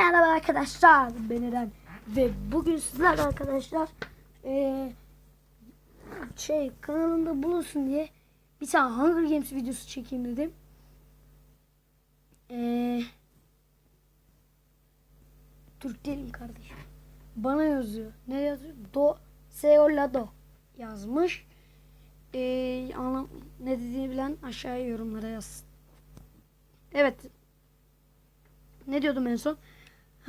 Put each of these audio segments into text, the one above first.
Merhaba arkadaşlar ben Eren ve bugün sizlerle arkadaşlar eee, şey kanalımda bulunsun diye bir tane Hunger Games videosu çekeyim dedim. Eee Türk değilim kardeşim. Bana yazıyor. Ne yazıyor? Do Seolado yazmış. Eee anlam ne dediğini bilen aşağıya yorumlara yazsın. Evet ne diyordum en son?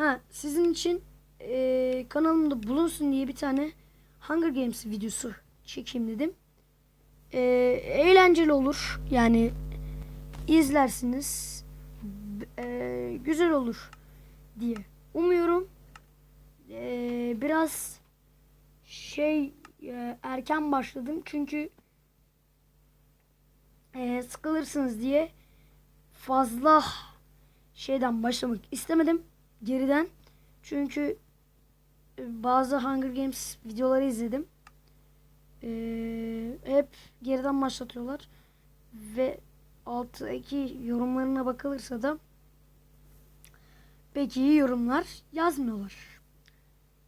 Ha sizin için eee, kanalımda bulunsun diye bir tane Hunger Games videosu çekeyim dedim. Eee, eğlenceli olur. Yani izlersiniz. Eee, güzel olur diye umuyorum. Eee, biraz şey eee, erken başladım çünkü eee, sıkılırsınız diye fazla şeyden başlamak istemedim geriden. Çünkü e, bazı Hunger Games videoları izledim. Ee, hep geriden başlatıyorlar. Ve alttaki yorumlarına bakılırsa da pek iyi yorumlar yazmıyorlar.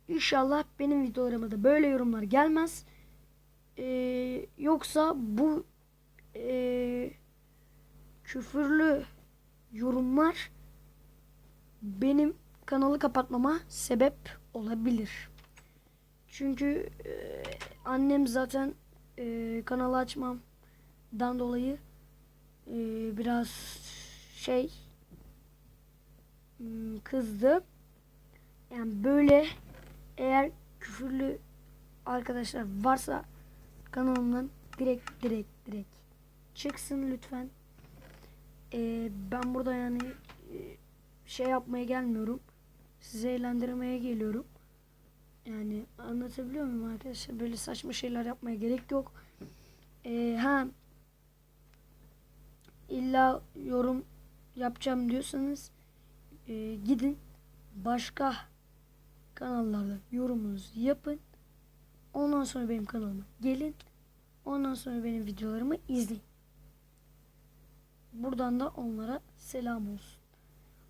İnşallah benim videolarıma da böyle yorumlar gelmez. Ee, yoksa bu ee, küfürlü yorumlar benim kanalı kapatmama sebep olabilir. Çünkü e, annem zaten e, kanalı açmamdan dolayı e, biraz şey hmm, kızdı. Yani böyle eğer küfürlü arkadaşlar varsa kanalımdan direkt direkt direkt çıksın lütfen. Ee, ben burada yani e, şey yapmaya gelmiyorum. Sizi eğlendirmeye geliyorum. Yani anlatabiliyor muyum arkadaşlar? Böyle saçma şeyler yapmaya gerek yok. Ee, ha illa yorum yapacağım diyorsanız e, gidin başka kanallarda yorumunuzu yapın. Ondan sonra benim kanalıma gelin. Ondan sonra benim videolarımı izleyin. Buradan da onlara selam olsun.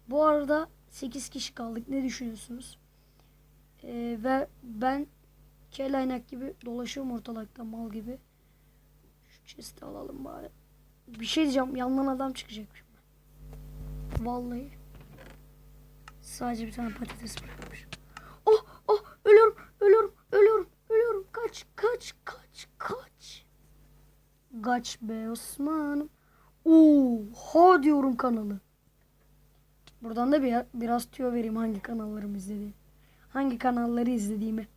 Bu arada 8 kişi kaldık. Ne düşünüyorsunuz? Ee, ve ben kelaynak gibi dolaşıyorum ortalıkta mal gibi. Şu chest'i alalım bari. Bir şey diyeceğim. Yandan adam çıkacak şimdi. Vallahi. Sadece bir tane patates bırakmış. Oh oh ölüyorum ölüyorum ölüyorum ölüyorum. Kaç kaç kaç kaç. Kaç be Osman'ım. Oha diyorum kanalı. Buradan da bir, biraz tüyo vereyim hangi kanallarımı izlediğimi. Hangi kanalları izlediğimi.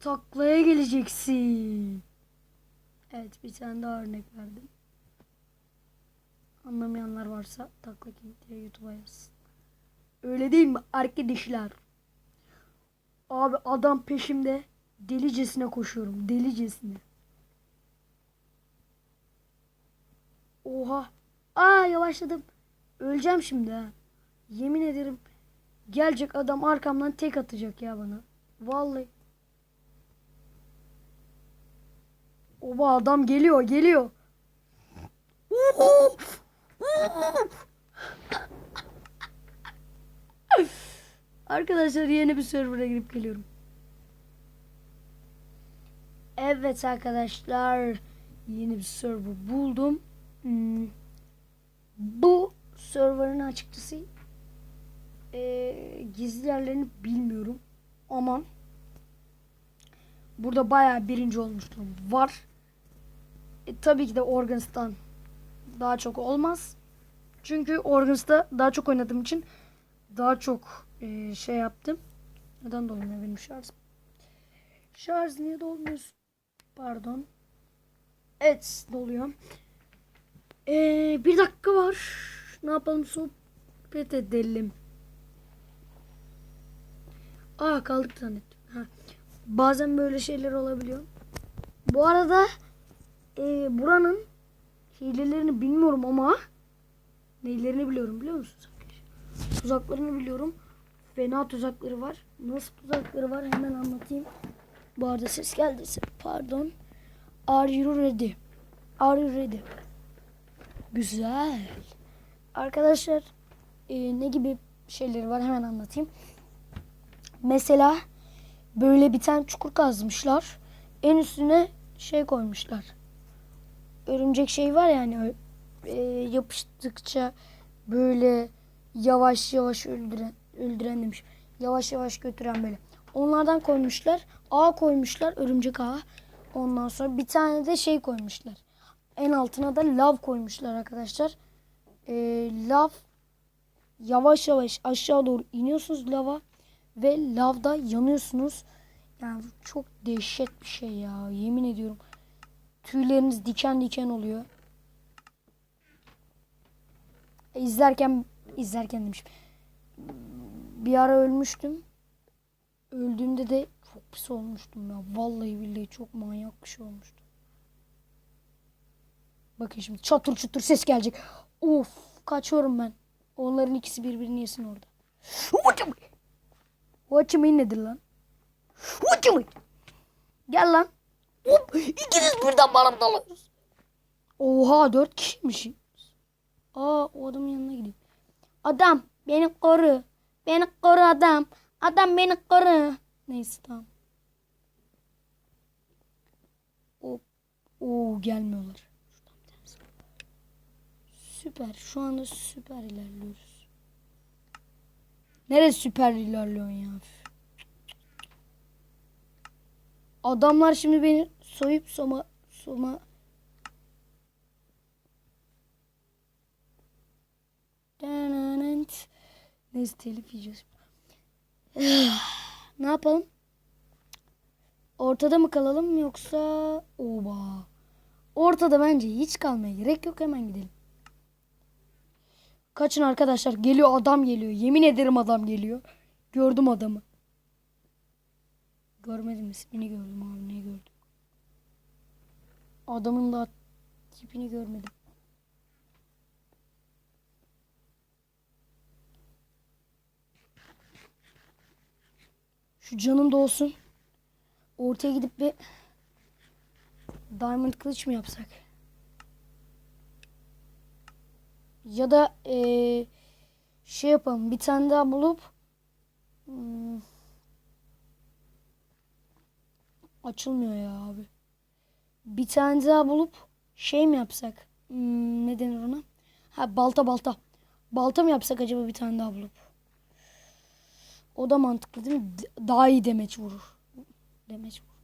Taklaya geleceksin. Evet bir tane daha örnek verdim. Anlamayanlar varsa takla diye YouTube'a yazsın. Öyle değil mi arkadaşlar? Abi adam peşimde delicesine koşuyorum. Delicesine. Oha. Aa yavaşladım. Öleceğim şimdi ha. Yemin ederim. Gelecek adam arkamdan tek atacak ya bana. Vallahi. Oba adam geliyor geliyor. Arkadaşlar yeni bir server'a girip geliyorum. Evet arkadaşlar yeni bir server buldum. Hmm. Bu server'ın açıkçası e, gizli yerlerini bilmiyorum ama burada bayağı birinci olmuştum var. E, tabii ki de Organs'tan daha çok olmaz. Çünkü Organs'ta daha çok oynadığım için daha çok e, şey yaptım. Neden dolmuyor benim şarjım? Şarj niye dolmuyor? Pardon. Evet doluyor. Ee, bir dakika var. Ne yapalım sohbet edelim. Aa kaldık zannettim. Ha. Bazen böyle şeyler olabiliyor. Bu arada e, buranın hilelerini bilmiyorum ama neylerini biliyorum biliyor musunuz? Tuzaklarını biliyorum. Fena tuzakları var. Nasıl tuzakları var hemen anlatayım. Bu arada ses geldiyse pardon. Are you ready? Are you ready? Güzel. Arkadaşlar e, ne gibi şeyleri var hemen anlatayım. Mesela böyle bir tane çukur kazmışlar. En üstüne şey koymuşlar. Örümcek şey var yani e, yapıştıkça böyle yavaş yavaş öldüren öldüren demiş. Yavaş yavaş götüren böyle. Onlardan koymuşlar. Ağ koymuşlar. Örümcek ağı. Ondan sonra bir tane de şey koymuşlar. En altına da lav koymuşlar arkadaşlar. Ee, lav yavaş yavaş aşağı doğru iniyorsunuz lava ve lavda yanıyorsunuz. Yani çok dehşet bir şey ya. Yemin ediyorum. Tüyleriniz diken diken oluyor. E, izlerken izlerken demişim. Bir ara ölmüştüm. Öldüğümde de çok pis olmuştum ya. Vallahi billahi çok manyak bir şey olmuştu. Bakın şimdi çatır çutur ses gelecek. Of kaçıyorum ben. Onların ikisi birbirini yesin orada. You mean nedir lan? Mean? Gel lan. Hop, ikiniz birden bana dalıyorsunuz. Oha dört kişiymiş. Aa o adamın yanına gideyim. Adam beni koru. Beni koru adam. Adam beni koru. Neyse tamam. Hop. Oo gelmiyorlar. Süper. Şu anda süper ilerliyoruz. Neresi süper ilerliyorsun ya? Adamlar şimdi beni soyup soma soma. Neyse telif yiyeceğiz. ne yapalım? Ortada mı kalalım yoksa oba. Ortada bence hiç kalmaya gerek yok hemen gidelim. Kaçın arkadaşlar geliyor adam geliyor. Yemin ederim adam geliyor. Gördüm adamı. Görmedim ismini gördüm abi ne gördüm. Adamın da tipini görmedim. Şu canım da olsun. Ortaya gidip bir diamond kılıç mı yapsak? Ya da eee, şey yapalım. Bir tane daha bulup hmm, açılmıyor ya abi. Bir tane daha bulup şey mi yapsak? Hmm, ne denir ona? Ha balta balta. Balta mı yapsak acaba bir tane daha bulup? O da mantıklı değil mi? Daha iyi demeç vurur. Demeç vurur.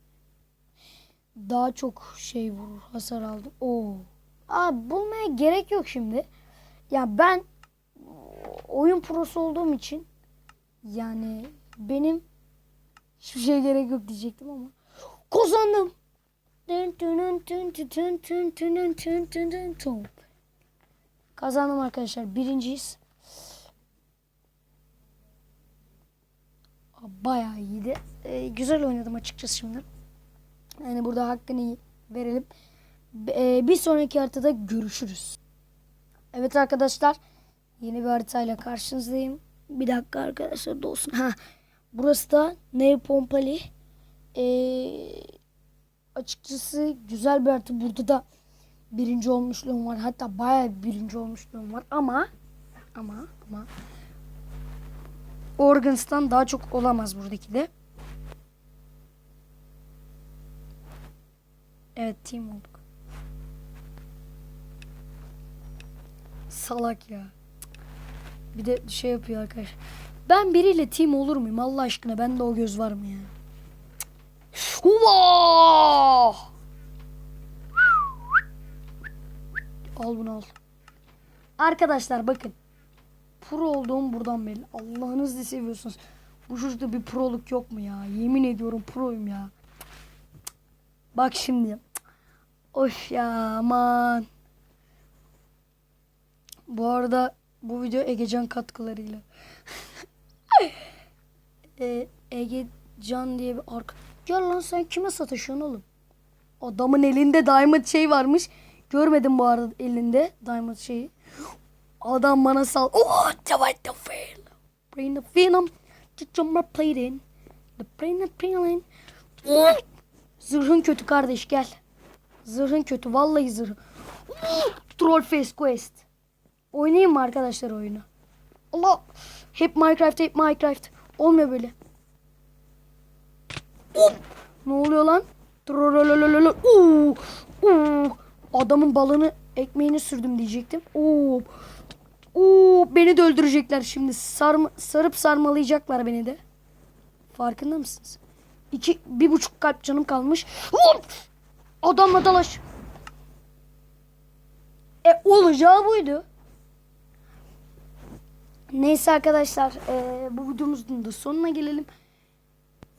Daha çok şey vurur. Hasar aldı. Oo. Abi bulmaya gerek yok şimdi. Ya ben oyun prosu olduğum için yani benim hiçbir şey gerek yok diyecektim ama kazandım. Kazandım arkadaşlar. Birinciyiz. Bayağı iyiydi. Ee, güzel oynadım açıkçası şimdi. Yani burada hakkını verelim. Ee, bir sonraki haritada görüşürüz. Evet arkadaşlar. Yeni bir haritayla karşınızdayım. Bir dakika arkadaşlar dolsun. Ha, burası da Pompali. Ee, açıkçası güzel bir harita. Burada da birinci olmuşluğum var. Hatta bayağı bir birinci olmuşluğum var. Ama ama ama Organs'tan daha çok olamaz buradaki de. Evet team olduk. Salak ya. Bir de şey yapıyor arkadaş. Ben biriyle team olur muyum Allah aşkına? Bende o göz var mı ya? Huva! Al bunu al. Arkadaşlar bakın. Pro olduğum buradan belli. Allah'ınızı seviyorsunuz. Bu çocukta bir proluk yok mu ya? Yemin ediyorum proyum ya. Bak şimdi. Of ya aman. Bu arada bu video Egecan katkılarıyla. e, Egecan diye bir arka... Gel lan sen kime sataşıyorsun oğlum? Adamın elinde diamond şey varmış. Görmedim bu arada elinde diamond şeyi. Adam bana sal. Oh, the the fail. Bring the venom. To my plating. The brain of peeling. Zırhın kötü kardeş gel. Zırhın kötü. Vallahi zırhın. Troll Face Quest. Oynayayım mı arkadaşlar oyunu? Allah. Hep Minecraft, hep Minecraft. Olmuyor böyle. Hop. Ne oluyor lan? Oo. Oo. Adamın balını ekmeğini sürdüm diyecektim. Oo. Oo, beni de öldürecekler şimdi. Sarma, sarıp sarmalayacaklar beni de. Farkında mısınız? İki, bir buçuk kalp canım kalmış. Hop! Adamla dalaş. E olacağı buydu. Neyse arkadaşlar e, bu videomuzun da sonuna gelelim.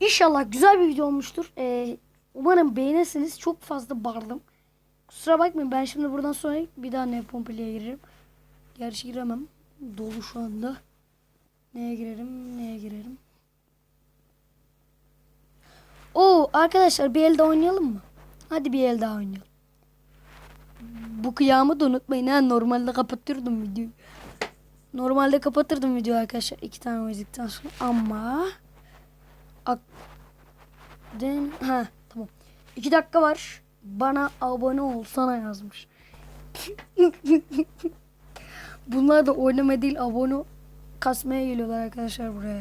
İnşallah güzel bir video olmuştur. E, umarım beğenirsiniz. Çok fazla bağırdım. Kusura bakmayın ben şimdi buradan sonra bir daha ne pompeliye girerim. Gerçi giremem. Dolu şu anda. Neye girerim? Neye girerim? Oo arkadaşlar bir el daha oynayalım mı? Hadi bir el daha oynayalım. Bu kıyamı da unutmayın ha. Normalde kapatırdım videoyu. Normalde kapatırdım videoyu arkadaşlar. iki tane müzikten sonra. Ama Ak Den ha tamam. İki dakika var. Bana abone olsana yazmış. Bunlar da oynama değil abone kasmaya geliyorlar arkadaşlar buraya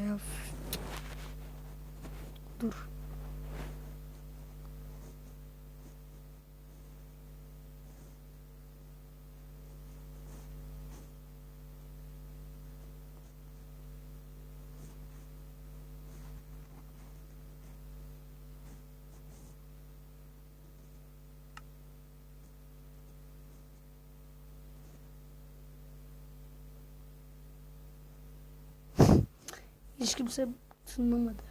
Hiç kimse tınlamadı.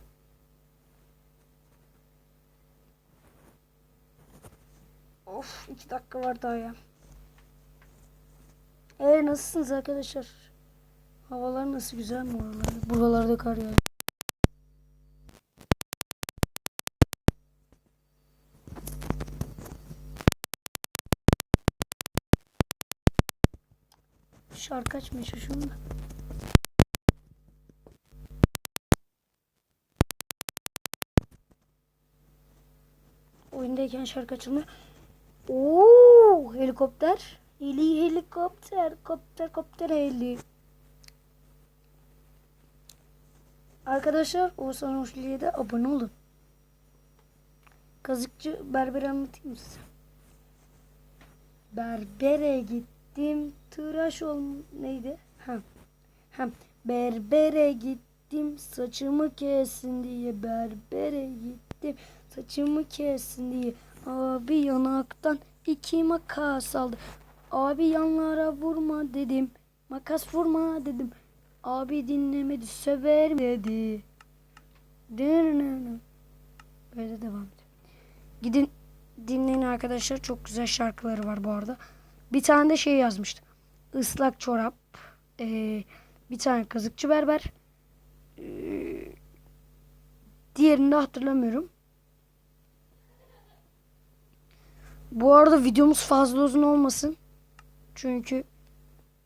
Of iki dakika var daha ya. Ee nasılsınız arkadaşlar? Havalar nasıl güzel mi oralarda? Buralarda kar yağıyor. Şarkı çalışıyorum da. Oyundayken şarkı açılmıyor. Oo, helikopter. Heli helikopter, kopter kopter heli. Arkadaşlar Oğuzhan Hoşlu'ya da abone olun. Kazıkçı berbere anlatayım mı size? Berbere gittim tıraş ol neydi? Ha. Ha. Berbere gittim saçımı kesin diye berbere gittim saçımı kesin diye abi yanaktan iki makas aldı. Abi yanlara vurma dedim. Makas vurma dedim. Abi dinlemedi söverim dedi. Böyle devam ediyor. Gidin dinleyin arkadaşlar. Çok güzel şarkıları var bu arada. Bir tane de şey yazmıştı. Islak çorap. Ee, bir tane kazıkçı berber. Ee, diğerini de hatırlamıyorum. Bu arada videomuz fazla uzun olmasın. Çünkü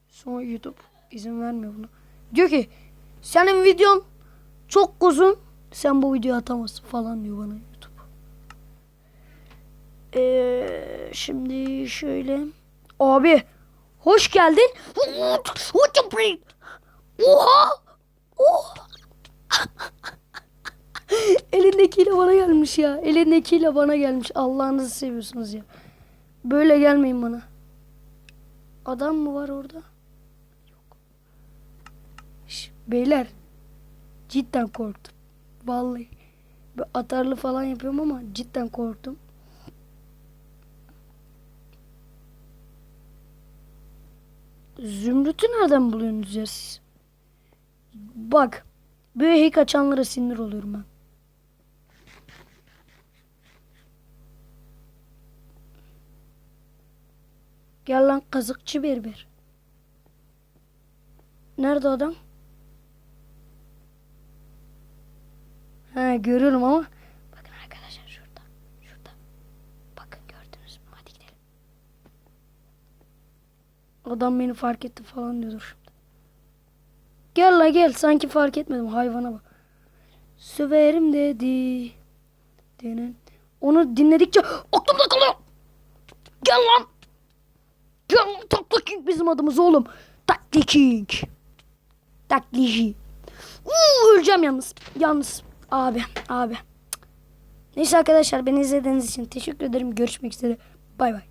sonra YouTube izin vermiyor buna. Diyor ki senin videon çok uzun. Sen bu videoyu atamazsın falan diyor bana YouTube. Ee, şimdi şöyle. Abi hoş geldin. Oha! Oha! Elindekiyle bana gelmiş ya. Elindekiyle bana gelmiş. Allah'ınızı seviyorsunuz ya. Böyle gelmeyin bana. Adam mı var orada? Yok. Şş, beyler. Cidden korktum. Vallahi. Böyle atarlı falan yapıyorum ama cidden korktum. Zümrüt'ü nereden buluyorsunuz ya siz? Bak. Böyle hack açanlara sinir oluyorum ben. Gel lan kazıkçı berber. Nerede adam? He görüyorum ama. Bakın arkadaşlar şurada. Şurada. Bakın gördünüz mü? Hadi gidelim. Adam beni fark etti falan diyordur. Gel la gel. Sanki fark etmedim. Hayvana bak. Söverim dedi. Denen. Onu dinledikçe aklımda kalıyor. Gel lan. Gel lan Takla King bizim adımız oğlum. Takla King. Taklidi. Uuu öleceğim yalnız. Yalnız. Abi. Abi. Neyse arkadaşlar beni izlediğiniz için teşekkür ederim. Görüşmek üzere. Bay bay.